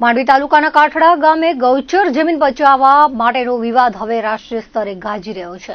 માંડવી તાલુકાના કાઠડા ગામે ગૌચર જમીન બચાવવા માટેનો વિવાદ હવે રાષ્ટ્રીય સ્તરે ગાજી રહ્યો છે.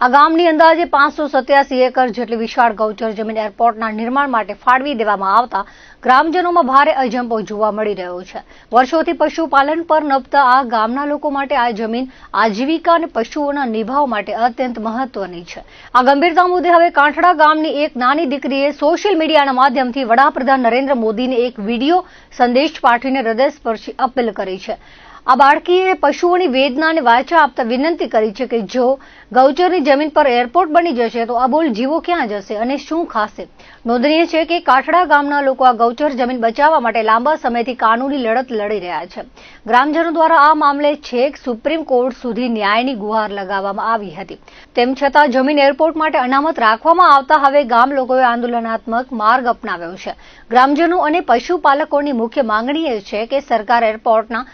આ ગામની અંદાજે પાંચસો સત્યાસી એકર જેટલી વિશાળ ગૌચર જમીન એરપોર્ટના નિર્માણ માટે ફાળવી દેવામાં આવતા ગ્રામજનોમાં ભારે અજંપો જોવા મળી રહ્યો છે. વર્ષોથી પશુપાલન પર નભતા આ ગામના લોકો માટે આ જમીન આજીવિકા અને પશુઓના નિભાવ માટે અત્યંત મહત્વની છે. આ ગંભીરતા મુદ્દે હવે કાંઠડા ગામની એક નાની દીકરીએ સોશિયલ મીડિયાના માધ્યમથી વડાપ્રધાન નરેન્દ્ર મોદીને એક વીડિયો સંદેશ પાઠવીને હૃદયસ્પર્શી અપીલ કરી છે. આ બાળકીએ પશુઓની વેદનાને વાચા આપતા વિનંતી કરી છે કે જો ગૌચરની જમીન પર એરપોર્ટ બની જશે તો અબોલ જીવો ક્યાં જશે અને શું ખાશે? નોંધનીય છે કે કાઠડા ગામના લોકો આ ગૌચર જમીન બચાવવા માટે લાંબા સમયથી કાનૂની લડત લડી રહ્યા છે. ગ્રામજનો દ્વારા આ મામલે છેક સુપ્રીમ કોર્ટ સુધી ન્યાયની ગુહાર લગાવવામાં આવી હતી. તેમ છતાં જમીન એરપોર્ટ માટે અનામત રાખવામાં આવતા હવે ગામ લોકોએ આંદોલનાત્મક માર્ગ અપનાવ્યો છે. ગ્રામજનો અને પશુપાલકોની મુખ્ય માંગણી એ છે કે સરકાર એરપોર્ટના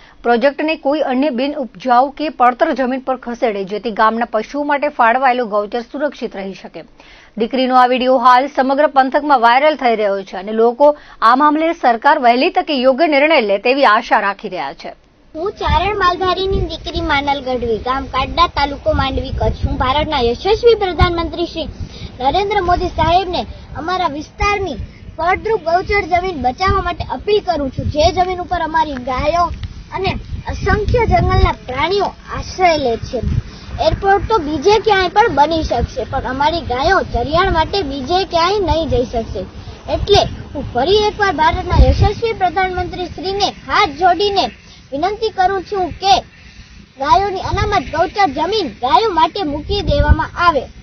પ્રોજેક્ટને કોઈ અન્ય બિન ઉપજાઉ કે પડતર જમીન પર ખસેડે, જેથી ગામના પશુઓ માટે ફાળવાયેલું ગૌચર સુરક્ષિત રહી શકે. દીકરીનો આ વીડિયો હાલ સમગ્ર પંથકમાં વાયરલ થઈ રહ્યો છે અને લોકો આ મામલે સરકાર વહેલી તકે યોગ્ય નિર્ણય લે તેવી આશા રાખી રહ્યા છે. હું ચારણ માલધારીની દીકરી માનલ ગઢવી, ગામ કાડડા તાલુકો માંડવી કચ્છ. હું ભારતના યશસ્વી પ્રધાનમંત્રી શ્રી નરેન્દ્ર મોદી સાહેબને અમારા વિસ્તારની ફળદ્રુપ ગૌચર જમીન બચાવવા માટે અપીલ કરું છું. જે જમીન ઉપર અમારી ગાયો અને અસંખ્ય જંગલના પ્રાણીઓ આશ્રય લે છે. એરપોર્ટ તો બીજે ક્યાંય પણ બની શકશે, પણ અમારી ગાયો ચરિયાણ માટે બીજે ક્યાંય નહીં જઈ શકશે. એટલે હું ફરી એકવાર ભારતના યશસ્વી પ્રધાનમંત્રી શ્રીને હાથ જોડીને વિનંતી કરું છું કે ગાયોની અનામત ગૌચર જમીન ગાયો માટે મૂકી દેવામાં આવે.